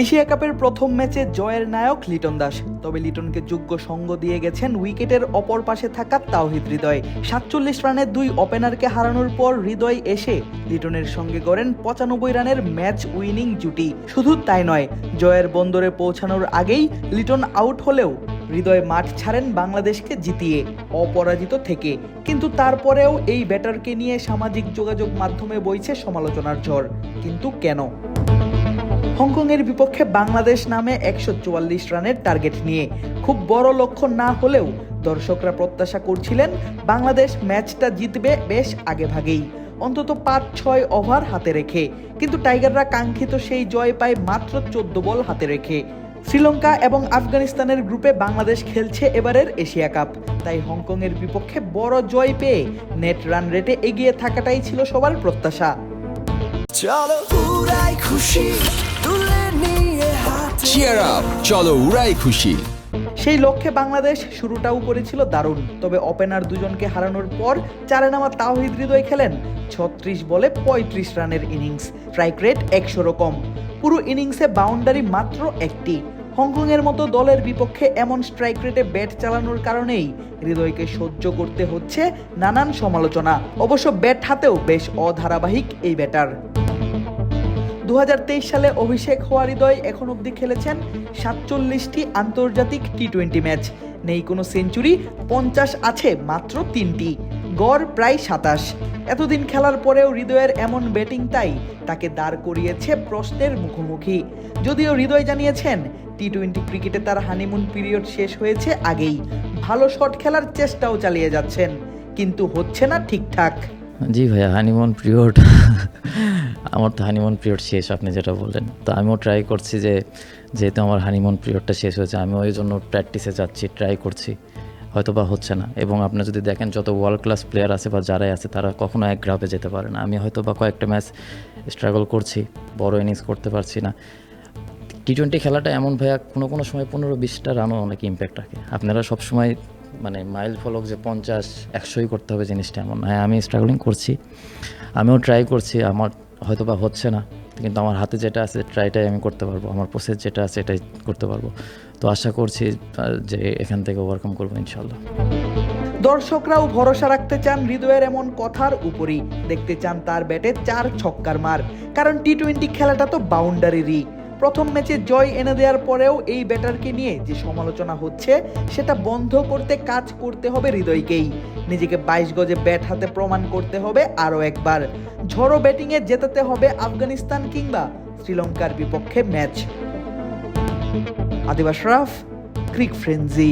Asia কাপের প্রথম ম্যাচে জয়ের নায়ক লিটন দাস। তবে লিটনকে যোগ্য সঙ্গ দিয়ে গেছেন উইকেটের অপর পাশে থাকা তাওহিদ হৃদয়। সাতচল্লিশ রানের দুই ওপেনারকে হারানোর পর হৃদয় এসে লিটনের সঙ্গে গড়েন পঁচানব্বই রানের ম্যাচ উইনিং জুটি। শুধু তাই নয়, জয়ের বন্দরে পৌঁছানোর আগেই লিটন আউট হলেও হৃদয় মাঠ ছাড়েন বাংলাদেশকে জিতিয়ে, অপরাজিত থেকে। কিন্তু তারপরেও এই ব্যাটারকে নিয়ে সামাজিক যোগাযোগ মাধ্যমে বইছে সমালোচনার ঝড়। কিন্তু কেন? হংকংয়ের বিপক্ষে বাংলাদেশ নামে একশো চুয়াল্লিশ রানের টার্গেট নিয়ে খুব বড় লক্ষ্য না হলেও দর্শকরা প্রত্যাশা করছিলেন বাংলাদেশ ম্যাচটা জিতবে বেশ আগেভাগেই, অন্তত পাঁচ ছয় ওভার হাতে রেখে। কিন্তু টাইগাররা কাঙ্ক্ষিত সেই জয় পায় মাত্র চোদ্দ বল হাতে রেখে। শ্রীলঙ্কা এবং আফগানিস্তানের গ্রুপে বাংলাদেশ খেলছে এবারের এশিয়া কাপ। তাই হংকংয়ের বিপক্ষে বড় জয় পেয়ে নেট রান রেটে এগিয়ে থাকাটাই ছিল সবার প্রত্যাশা। চলো খুশি। চিয়ার আপ চলো উড়াই খুশি। সেই লক্ষ্যে বাংলাদেশ শুরুটাও করেছিল দারুণ। তবে ওপেনার দুজনকে হারানোর পর চারে নামা তাওহিদ হৃদয় খেলেন। ছত্রিশ বলে পঁয়ত্রিশ রানের ইনিংস। স্ট্রাইক রেট একশো রকম পুরো ইনিংসে বাউন্ডারি মাত্র একটি। হংকংয়ের মতো দলের বিপক্ষে এমন স্ট্রাইক রেটে ব্যাট চালানোর কারণেই হৃদয়কে সহ্য করতে হচ্ছে নানান সমালোচনা। অবশ্য ব্যাট হাতেও বেশ অধারাবাহিক এই ব্যাটার। দু হাজার তেইশ সালে অভিষেক হওয়া হৃদয় এখন অবধি খেলেছেন সাতচল্লিশটি আন্তর্জাতিক টি টোয়েন্টি ম্যাচ। নেই কোনো সেঞ্চুরি, পঞ্চাশ আছে মাত্র তিনটি। গড় প্রায় সাতাশ। এতদিন খেলার পরেও হৃদয়ের এমন ব্যাটিং তাই তাকে দাঁড় করিয়েছে প্রশ্নের মুখোমুখি। যদিও হৃদয় জানিয়েছেন টি টোয়েন্টি ক্রিকেটে তার হানিমুন পিরিয়ড শেষ হয়েছে আগেই। ভালো শট খেলার চেষ্টাও চালিয়ে যাচ্ছেন, কিন্তু হচ্ছে না ঠিকঠাক। জি ভাইয়া হানিমুন পিরিয়ড আমার তো হানিমুন পিরিয়ড শেষ, আপনি যেটা বললেন। তো আমিও ট্রাই করছি যে, যেহেতু আমার হানিমুন পিরিয়ডটা শেষ হয়েছে আমি ওই জন্য প্র্যাকটিসে যাচ্ছি ট্রাই করছি। হয়তো বা হচ্ছে না। এবং আপনি যদি দেখেন, যত ওয়ার্ল্ড ক্লাস প্লেয়ার আছে বা যারাই আছে, তারা কখনো এক গ্রাফে যেতে পারে না। আমি হয়তো বা কয়েকটা ম্যাচ স্ট্রাগল করছি, বড় ইনিংস করতে পারছি না। টি টোয়েন্টি খেলাটা এমন ভাইয়া, কোনো কোনো সময় পনেরো বিশটা রানও অনেক ইম্প্যাক্ট রাখে। আপনারা সবসময় মানে মাইল ফলক যে পঞ্চাশ, একশোই করতে হবে জিনিসটা এমন। হ্যাঁ আমি স্ট্রাগলিং করছি। আমিও ট্রাই করছি, আমার হয়তো বা হচ্ছে না, কিন্তু আমার হাতে যেটা আছে ট্রাইটাই আমি করতে পারব। আমার প্রসেস যেটা আছে, এটাই করতে পারব। তো আশা করছি যে এখান থেকে ওভারকাম করব ইনশাল্লাহ দর্শকরাও ভরসা রাখতে চান হৃদয়ের এমন কথার উপরই। দেখতে চান তার ব্যাটে চার ছক্কার মার। কারণ টি টোয়েন্টি খেলাটা তো বাউন্ডারিরই প্রথম ম্যাচে জয় এনে দেওয়ার পরেও এই ব্যাটারকে নিয়ে যে সমালোচনা হচ্ছে, সেটা বন্ধ করতে কাজ করতে হবে হৃদয়কেই। নিজেকে বাইশ গজে ব্যাট হাতে প্রমাণ করতে হবে আরও একবার। ঝড়ো ব্যাটিংয়ে জেতাতে হবে আফগানিস্তান কিংবা শ্রীলঙ্কার বিপক্ষে ম্যাচ। আদিবাস রাফ, ক্রিক ফ্রেন্সি।